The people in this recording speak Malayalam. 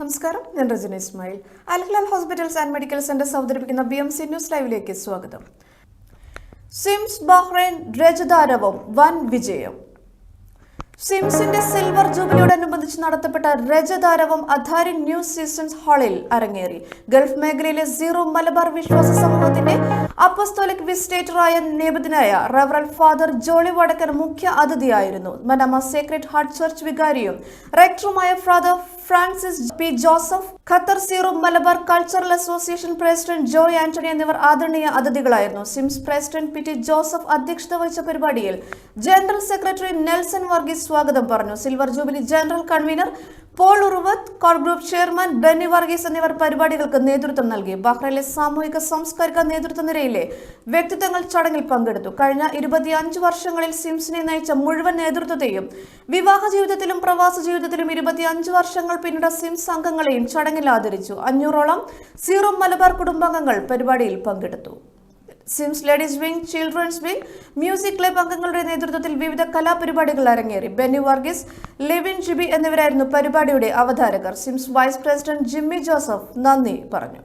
നമസ്കാരം ഞാൻ Rajana Ismail. Al Hilal hospitals and medical centre അവതരിപ്പിക്കുന്ന ബി എം സി ന്യൂസ് ലൈവിലേക്ക് സ്വാഗതം. സിംസ് ബഹ്റൈൻ രജതാരവം വൻ വിജയം. സിംസിന്റെ സിൽവർ ജൂബിലിയോടനുബന്ധിച്ച് നടത്തപ്പെട്ട രജതാരവം അധാരി ന്യൂ സീസൺസ് ഹാളിൽ അരങ്ങേറി. ഗൾഫ് മേഖലയിലെ സീറോ മലബാർ വിശ്വാസ സമൂഹത്തിന്റെ അപ്പസ്തോലിക് വിസ്റ്റേറ്ററായ നിയമിതനായ റവറൽ ഫാദർ ജോളി വടക്കൻ മുഖ്യ അതിഥിയായിരുന്നു. മനാമ സീക്രട്ട് ഹാർട്ട് ചർച്ച് വികാരിയും റെക്ടറുമായ father Francis P Joseph Qatar Syro Malabar cultural association president Joy Antony എന്നിവർ ആദരണീയ അതിഥികളായിരുന്നു. SIMS president P T Joseph അധ്യക്ഷത വഹിച്ച പരിപാടിയിൽ ജനറൽ സെക്രട്ടറി നെൽസൺ വർഗീസ് സ്വാഗതം പറഞ്ഞു. Silver jubilee general convener Paul Uruvath core group chairman Benny Varghese എന്നിവർ പരിപാടികൾക്ക് നേതൃത്വം നൽകി. ബഹ്റൈനിലെ സാമൂഹിക സാംസ്കാരിക നേതൃത്വ നിരയിലെ വ്യക്തിത്വങ്ങൾ ചടങ്ങിൽ പങ്കെടുത്തു. കഴിഞ്ഞ ഇരുപത്തിയഞ്ച് വർഷങ്ങളിൽ സിംസിനെ നയിച്ച മുഴുവൻ നേതൃത്വത്തെയും വിവാഹ ജീവിതത്തിലും പ്രവാസ ജീവിതത്തിലും ഇരുപത്തിയഞ്ച് വർഷങ്ങൾ പിന്നിട്ട സിംസ് അംഗങ്ങളെയും ചടങ്ങിൽ ആദരിച്ചു. അഞ്ഞൂറോളം സീറോ മലബാർ കുടുംബാംഗങ്ങൾ പരിപാടിയിൽ പങ്കെടുത്തു. SIMS ladies wing children's wing music club അംഗങ്ങളുടെ നേതൃത്വത്തിൽ വിവിധ കലാപരിപാടികൾ അരങ്ങേറി. ബെന്നി വർഗീസ് ലിവിൻ ജിബി എന്നിവരായിരുന്നു പരിപാടിയുടെ അവതാരകർ. SIMS vice president Jimmy Joseph നന്ദി പറഞ്ഞു.